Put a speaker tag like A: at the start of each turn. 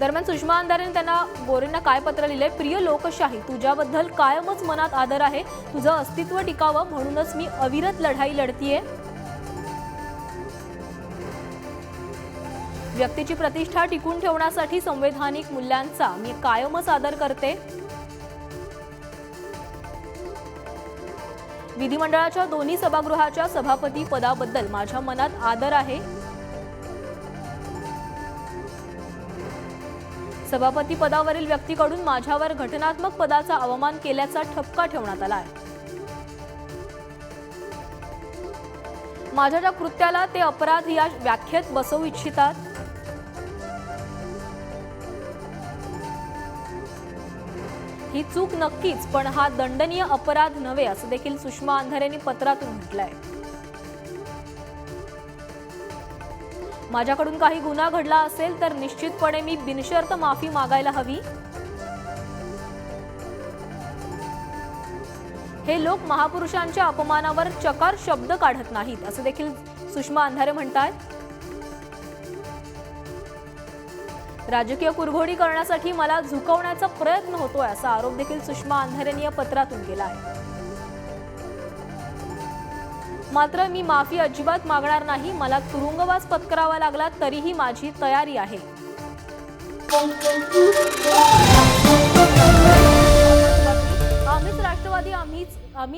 A: दरम्यान सुषमा अंधारेने त्यांना गोरेंना काय पत्र लिहिलंय? प्रिय लोकशाही तुझ्याबद्दल कायमच मनात आदर आहे. तुझं अस्तित्व टिकावं म्हणूनच मी अविरत लढाई लढतीये. व्यक्तीची प्रतिष्ठा टिकून ठेवण्यासाठी संवैधानिक मूल्यांचा मी कायमच आदर करते. विधिमंडळाच्या दोन्ही सभागृहाच्या सभापती पदाबद्दल माझ्या मनात आदर आहे. सभापती पदावरील व्यक्तीकडून माझ्यावर घटनात्मक पदाचा अवमान केल्याचा ठपका ठेवण्यात आला आहे. माझ्या ज्या कृत्याला ते अपराध या व्याख्येत बसवू इच्छितात. ही चूक नक्कीच पण हा दंडनीय अपराध नव्हे असं देखील सुषमा अंधारेंनी पत्रातून म्हटलंय. माझ्याकडून काही गुन्हा घडला असेल तर निश्चितपणे मी बिनशर्त माफी मागायला हवी. हे लोक महापुरुषांच्या अपमानावर चकार शब्द काढत नाहीत असं देखील सुषमा अंधारे म्हणतात राजकीय कुरघोडी करण्यासाठी मला झुकवण्याचा प्रयत्न होतोय असा आरोप देखील सुषमा अंधारेंनी या पत्रातून केला आहे मात्र मी माफी अजिबात मागणार नाही. मला तुरुंगवास पत्करावा लागला तरीही माझी तयारी आहे. आम्हीच राष्ट्रवादी आम्हीच आम्ही